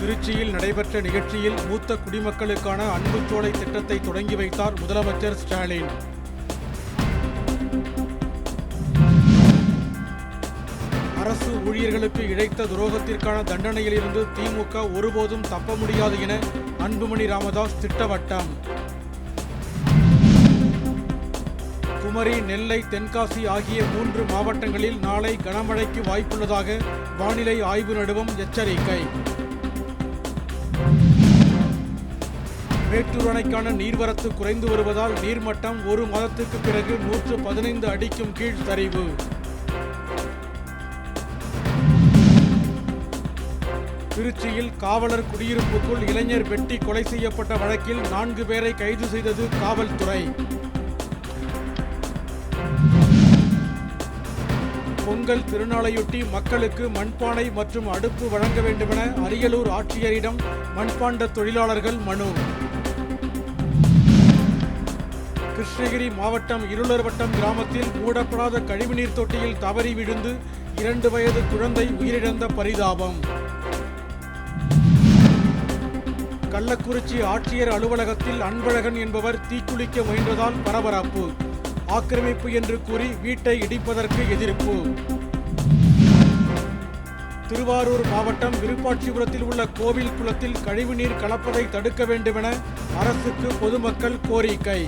திருச்சியில் நடைபெற்ற நிகழ்ச்சியில் மூத்த குடிமக்களுக்கான அன்புச்சோலை திட்டத்தை தொடங்கி வைத்தார் முதலமைச்சர் ஸ்டாலின். அரசு ஊழியர்களுக்கு இழைத்த துரோகத்திற்கான தண்டனையிலிருந்து திமுக ஒருபோதும் தப்ப முடியாது என அன்புமணி ராமதாஸ் திட்டவட்டம். குமரி நெல்லை தென்காசி ஆகிய மூன்று மாவட்டங்களில் நாளை கனமழைக்கு வாய்ப்புள்ளதாக வானிலை ஆய்வு நடுவம் எச்சரிக்கை. மேட்டூர் அணைக்கான நீர்வரத்து குறைந்து வருவதால் நீர்மட்டம் ஒரு மாதத்துக்கு பிறகு நூற்று பதினைந்து அடிக்கும் கீழ் சரிவு. திருச்சியில் காவலர் குடியிருப்புக்குள் இளைஞர் வெட்டி கொலை செய்யப்பட்ட வழக்கில் நான்கு பேரை கைது செய்தது காவல்துறை. பொங்கல் திருநாளையொட்டி மக்களுக்கு மண்பானை மற்றும் அடுப்பு வழங்க வேண்டுமென அரியலூர் ஆட்சியரிடம் மண்பாண்ட தொழிலாளர்கள் மனு. கிருஷ்ணகிரி மாவட்டம் இருளர் வட்டம் கிராமத்தில் மூடப்படாத கழிவுநீர் தொட்டியில் தவறி விழுந்து இரண்டு வயது குழந்தை உயிரிழந்த பரிதாபம். கள்ளக்குறிச்சி ஆட்சியர் அலுவலகத்தில் அன்பழகன் என்பவர் தீக்குளிக்க முயன்றதால் பரபரப்பு. ஆக்கிரமிப்பு என்று கூறி வீட்டை இடிப்பதற்கு எதிர்ப்பு. திருவாரூர் மாவட்டம் விருப்பாட்சிபுரத்தில் உள்ள கோவில் குளத்தில் கழிவுநீர் கலப்பதை தடுக்க வேண்டுமென அரசுக்கு பொதுமக்கள் கோரிக்கை.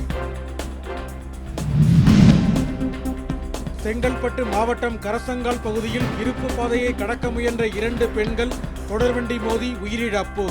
செங்கல்பட்டு மாவட்டம் கரசங்கால் பகுதியில் இருப்பு பாதையை கடக்க முயன்ற இரண்டு பெண்கள் தொடர்வண்டி மோதி உயிரிழப்பு.